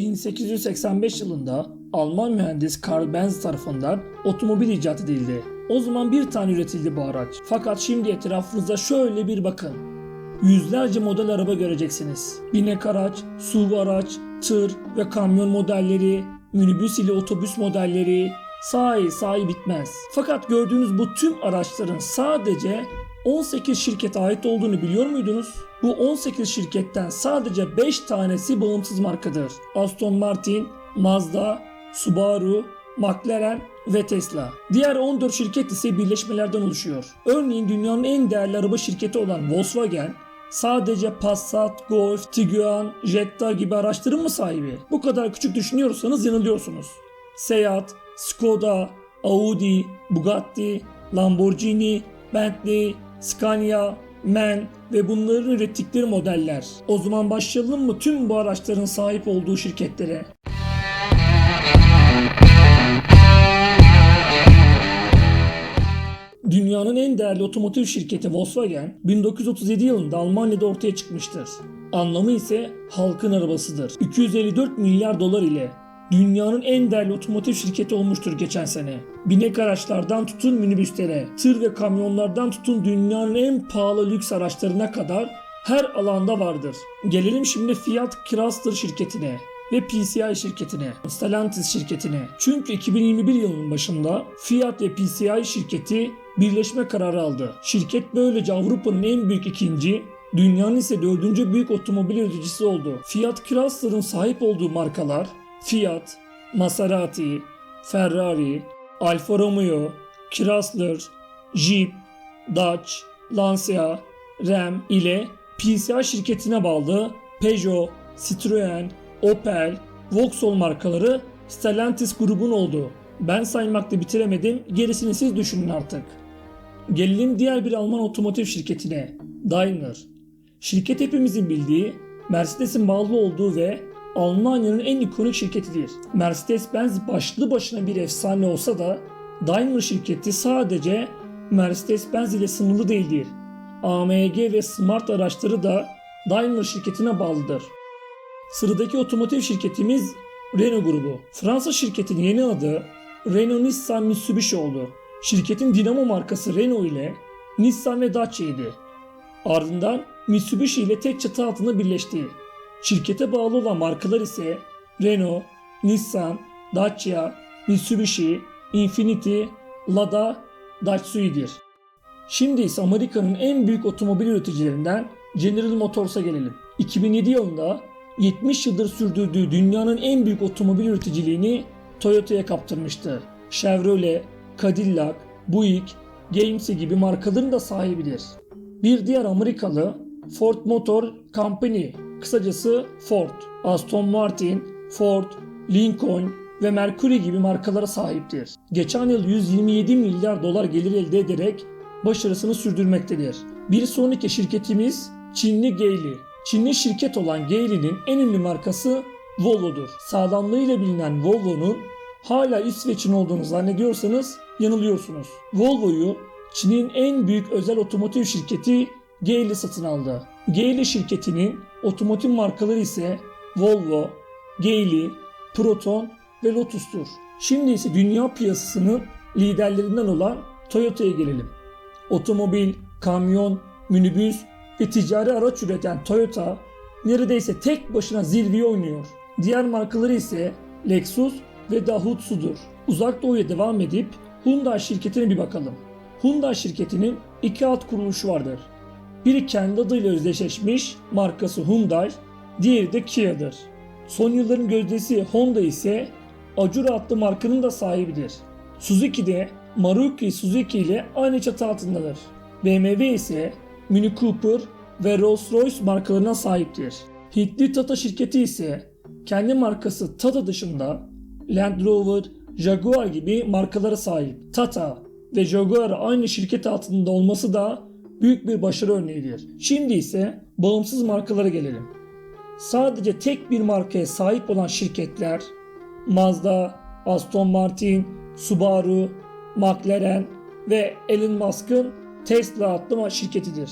1885 yılında Alman mühendis Karl Benz tarafından otomobil icat edildi. O zaman bir tane üretildi bu araç. Fakat şimdi etrafınıza şöyle bir bakın. Yüzlerce model araba göreceksiniz. Binek araç, SUV araç, tır ve kamyon modelleri, minibüs ile otobüs modelleri, sahi sahi bitmez. Fakat gördüğünüz bu tüm araçların sadece 18 şirkete ait olduğunu biliyor muydunuz? Bu 18 şirketten sadece 5 tanesi bağımsız markadır. Aston Martin, Mazda, Subaru, McLaren ve Tesla. Diğer 14 şirket ise birleşmelerden oluşuyor. Örneğin dünyanın en değerli araba şirketi olan Volkswagen sadece Passat, Golf, Tiguan, Jetta gibi araçların mı sahibi? Bu kadar küçük düşünüyorsanız yanılıyorsunuz. Seat, Skoda, Audi, Bugatti, Lamborghini, Bentley, Scania, MAN ve bunların ürettikleri modeller. O zaman başlayalım mı tüm bu araçların sahip olduğu şirketlere? Dünyanın en değerli otomotiv şirketi Volkswagen 1937 yılında Almanya'da ortaya çıkmıştır. Anlamı ise halkın arabasıdır. 254 milyar dolar ile dünyanın en değerli otomotiv şirketi olmuştur geçen sene. Binek araçlardan tutun minibüslere, tır ve kamyonlardan tutun dünyanın en pahalı lüks araçlarına kadar her alanda vardır. Gelelim şimdi Fiat Chrysler şirketine ve PCI şirketine, Stellantis şirketine. Çünkü 2021 yılının başında Fiat ve PCI şirketi birleşme kararı aldı. Şirket böylece Avrupa'nın en büyük ikinci, dünyanın ise dördüncü büyük otomobil üreticisi oldu. Fiat Chrysler'ın sahip olduğu markalar Fiat, Maserati, Ferrari, Alfa Romeo, Chrysler, Jeep, Dodge, Lancia, Ram ile PCI şirketine bağlı Peugeot, Citroen, Opel, Vauxhall markaları Stellantis grubun oldu. Ben saymakta bitiremedim, gerisini siz düşünün artık. Gelelim diğer bir Alman otomotiv şirketine, Daimler. Şirket hepimizin bildiği, Mercedes'in bağlı olduğu ve Almanya'nın en ikonik şirketidir. Mercedes-Benz başlı başına bir efsane olsa da Daimler şirketi sadece Mercedes-Benz ile sınırlı değildir. AMG ve Smart araçları da Daimler şirketine bağlıdır. Sıradaki otomotiv şirketimiz Renault grubu. Fransa şirketinin yeni adı Renault Nissan Mitsubishi oldu. Şirketin dinamo markası Renault ile Nissan ve Dacia'ydı. Ardından Mitsubishi ile tek çatı altında birleşti. Şirkete bağlı olan markalar ise Renault, Nissan, Dacia, Mitsubishi, Infiniti, Lada, Datsui'dir. Şimdi ise Amerika'nın en büyük otomobil üreticilerinden General Motors'a gelelim. 2007 yılında 70 yıldır sürdürdüğü dünyanın en büyük otomobil üreticiliğini Toyota'ya kaptırmıştı. Chevrolet, Cadillac, Buick, Games'i gibi markaların da sahibidir. Bir diğer Amerikalı Ford Motor Company, kısacası Ford, Aston Martin, Ford, Lincoln ve Mercury gibi markalara sahiptir. Geçen yıl 127 milyar dolar gelir elde ederek başarısını sürdürmektedir. Bir sonraki şirketimiz Çinli Geely. Çinli şirket olan Geely'nin en ünlü markası Volvo'dur. Sağlamlığıyla bilinen Volvo'nun hala İsveç'in olduğunu zannediyorsanız yanılıyorsunuz. Volvo'yu Çin'in en büyük özel otomotiv şirketi Geely satın aldı. Geely şirketinin otomotiv markaları ise Volvo, Geely, Proton ve Lotus'tur. Şimdi ise dünya piyasasının liderlerinden olan Toyota'ya gelelim. Otomobil, kamyon, minibüs ve ticari araç üreten Toyota neredeyse tek başına zirveye oynuyor. Diğer markaları ise Lexus ve Daihatsu'dur. Uzak Doğu'ya devam edip Hyundai şirketine bir bakalım. Hyundai şirketinin iki alt kuruluşu vardır. Biri kendi adıyla özdeşleşmiş markası Hyundai, diğeri de Kia'dır. Son yılların gözdesi Honda ise Acura adlı markanın da sahibidir. Suzuki de Maruki Suzuki ile aynı çatı altındadır. BMW ise Mini Cooper ve Rolls-Royce markalarına sahiptir. Hintli Tata şirketi ise kendi markası Tata dışında Land Rover, Jaguar gibi markalara sahip. Tata ve Jaguar aynı şirket altında olması da büyük bir başarı örneğidir. Şimdi ise bağımsız markalara gelelim. Sadece tek bir markaya sahip olan şirketler Mazda, Aston Martin, Subaru, McLaren ve Elon Musk'ın Tesla adlı şirketidir.